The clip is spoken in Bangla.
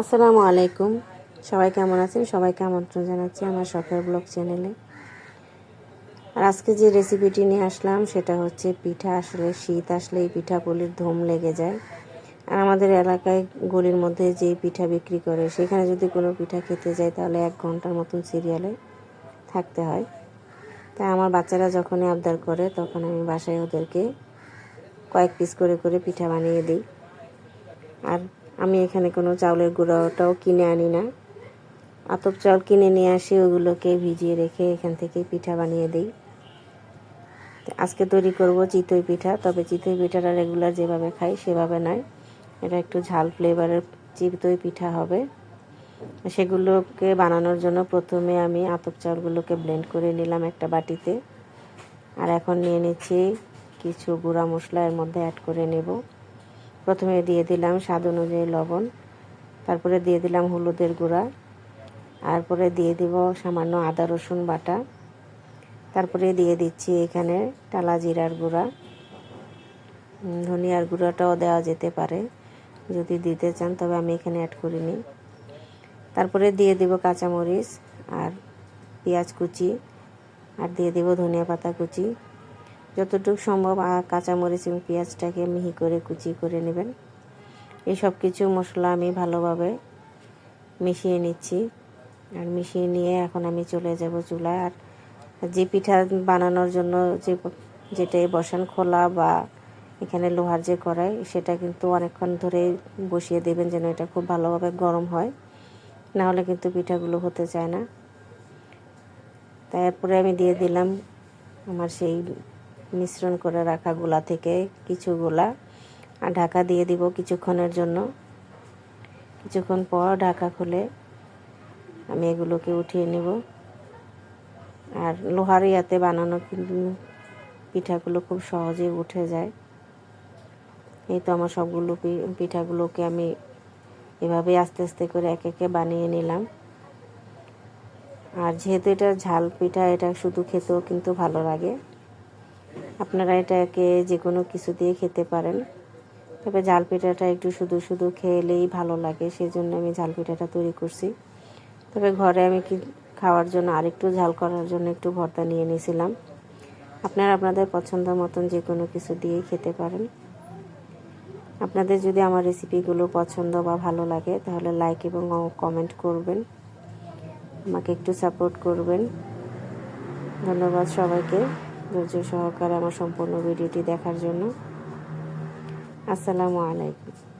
আসসালামু আলাইকুম। সবাই কেমন আছেন? সবাইকে আমন্ত্রণ জানাচ্ছি আমার শখের ব্লগ চ্যানেলে। আর আজকে যে রেসিপিটি নিয়ে আসলাম, সেটা হচ্ছে পিঠা। আসলে শীত আসলে এই পিঠাগুলির ধুম লেগে যায়। আর আমাদের এলাকায় গলির মধ্যে যে পিঠা বিক্রি করে, সেখানে যদি কোনো পিঠা খেতে যায়, তাহলে এক ঘণ্টার মতন সিরিয়ালে থাকতে হয়। তাই আমার বাচ্চারা যখনই আবদার করে, তখন আমি বাসায় ওদেরকে কয়েক পিস করে করে পিঠা বানিয়ে দিই। আর আমি এখানে কোনো চাউলের গুঁড়োটাও কিনে আনি না। আতপ চাউল কিনে নিয়ে আসি, ওগুলোকে ভিজিয়ে রেখে এখান থেকে পিঠা বানিয়ে দিই। আজকে তৈরি করব চিতই পিঠা, তবে চিতই পিঠাটা রেগুলার যেভাবে খাই সেভাবে নয়। এটা একটু ঝাল ফ্লেভারের চিতই পিঠা হবে। সেগুলোকে বানানোর জন্য প্রথমে আমি আতপ চাউলগুলোকে ব্লেন্ড করে নিলাম একটা বাটিতে। আর এখন নিয়ে নিচ্ছি কিছু গুঁড়া মশলা এর মধ্যে অ্যাড করে নেব। প্রথমে দিয়ে দিলাম স্বাদ অনুযায়ী লবণ, তারপরে দিয়ে দিলাম হলুদের গুঁড়া, তারপরে দিয়ে দিব সামান্য আদা রসুন বাটা, তারপরে দিয়ে দিচ্ছি এখানে টালা জিরার গুঁড়া। ধনিয়ার গুঁড়াটাও দেওয়া যেতে পারে, যদি দিতে চান, তবে আমি এখানে অ্যাড করিনি। তারপরে দিয়ে দিব কাঁচামরিচ আর পেঁয়াজ কুচি, আর দিয়ে দিব ধনিয়া পাতা কুচি। যতটুকু সম্ভব কাঁচামরিচ এবং পেঁয়াজটাকে মিহি করে কুচি করে নেবেন। এই সব কিছু মশলা আমি ভালোভাবে মিশিয়ে নিচ্ছি। আর মিশিয়ে নিয়ে এখন আমি চলে যাব চুলায়। আর যে পিঠা বানানোর জন্য যে যেটাই বসান, খোলা বা এখানে লোহার যে কড়াই, সেটা কিন্তু অনেকক্ষণ ধরে বসিয়ে দেবেন যেন এটা খুব ভালোভাবে গরম হয়। না হলে কিন্তু পিঠাগুলো হতে চায় না। তারপরে আমি দিয়ে দিলাম আমার সেই মিশ্রণ করে রাখা গোলা থেকে কিছু গোলা। আর ঢাকা দিয়ে দিব কিছুক্ষণের জন্য। কিছুক্ষণ পর ঢাকা খুলে আমি এগুলোকে উঠিয়ে নেব। আর লোহার ইয়াতে বানানো কিন্তু পিঠাগুলো খুব সহজেই উঠে যায়। এই তো আমার সবগুলো পিঠাগুলোকে আমি এভাবে আস্তে আস্তে করে এক একে বানিয়ে নিলাম। আর যেহেতু এটা ঝাল পিঠা, এটা শুধু খেতেও কিন্তু ভালো লাগে। আপনারা এটাকে যে কোনো কিছু দিয়ে খেতে পারেন। তবে ঝাল পিঠাটা একটু শুধু শুধু খেলেই ভালো লাগে সেই জন্য আমি ঝাল পিঠাটা তৈরি করছি। তবে ঘরে আমি কি খাওয়ার জন্য আরেকটু ঝাল করার জন্য একটু ভর্তা নিয়ে নিয়েছিলাম। আপনারা আপনাদের পছন্দ মতন যে কোনো কিছু দিয়েই খেতে পারেন। আপনাদের যদি আমার রেসিপিগুলো পছন্দ বা ভালো লাগে, তাহলে লাইক এবং কমেন্ট করবেন। আমাকে একটু সাপোর্ট করবেন। ধন্যবাদ সবাইকে। ধৈর্য সহকারে আমার সম্পূর্ণ ভিডিওটি দেখার জন্য। আসসালামু আলাইকুম।